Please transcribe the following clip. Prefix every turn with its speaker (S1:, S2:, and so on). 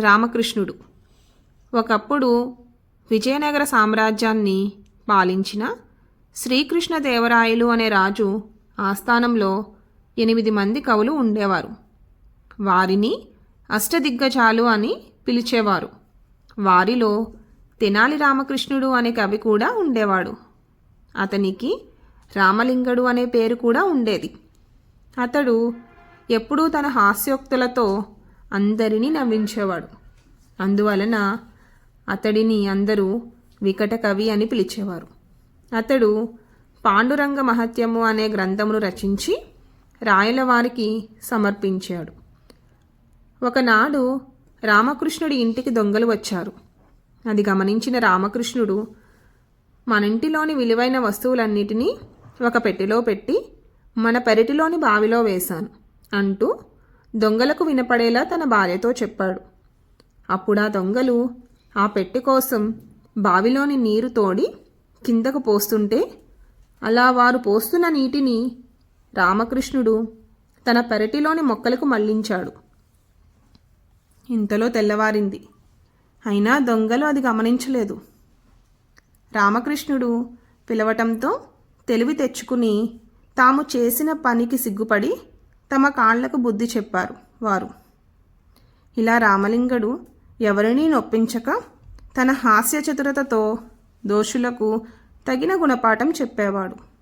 S1: రామకృష్ణుడు. ఒకప్పుడు విజయనగర సామ్రాజ్యాన్ని పాలించిన శ్రీకృష్ణదేవరాయలు అనే రాజు ఆస్థానంలో ఎనిమిది మంది కవులు ఉండేవారు. వారిని అష్టదిగ్గజాలు అని పిలిచేవారు. వారిలో తెనాలి రామకృష్ణుడు అనే కవి కూడా ఉండేవాడు. అతనికి రామలింగడు అనే పేరు కూడా ఉండేది. అతడు ఎప్పుడూ తన హాస్యోక్తులతో అందరినీ నవ్వించేవాడు అందువలన అతడిని అందరూ వికట కవి అని పిలిచేవారు. అతడు పాండురంగ మహత్యము అనే గ్రంథమును రచించి రాయల వారికి సమర్పించాడు. ఒకనాడు రామకృష్ణుడి ఇంటికి దొంగలు వచ్చారు. అది గమనించిన రామకృష్ణుడు మన ఇంటిలోని విలువైన వస్తువులన్నిటినీ ఒక పెట్టెలో పెట్టి మన పెరటిలోని బావిలో వేశాను అంటూ దొంగలకు వినపడేలా తన భార్యతో చెప్పాడు. అప్పుడా దొంగలు ఆ పెట్టె కోసం బావిలోని నీరు తోడి కిందకు పోస్తుంటే అలా వారు పోస్తున్న నీటిని రామకృష్ణుడు తన పెరటిలోని మొక్కలకు మళ్ళించాడు. ఇంతలో తెల్లవారింది. అయినా దొంగలు అది గమనించలేదు. రామకృష్ణుడు పిలవటంతో తెలివి తెచ్చుకుని తాము చేసిన పనికి సిగ్గుపడి తమ కాళ్ళకు బుద్ధి చెప్పారు వారు. ఇలా రామలింగడు ఎవరినీ నొప్పించక తన హాస్య చతురతతో దోషులకు తగిన గుణపాఠం చెప్పేవాడు.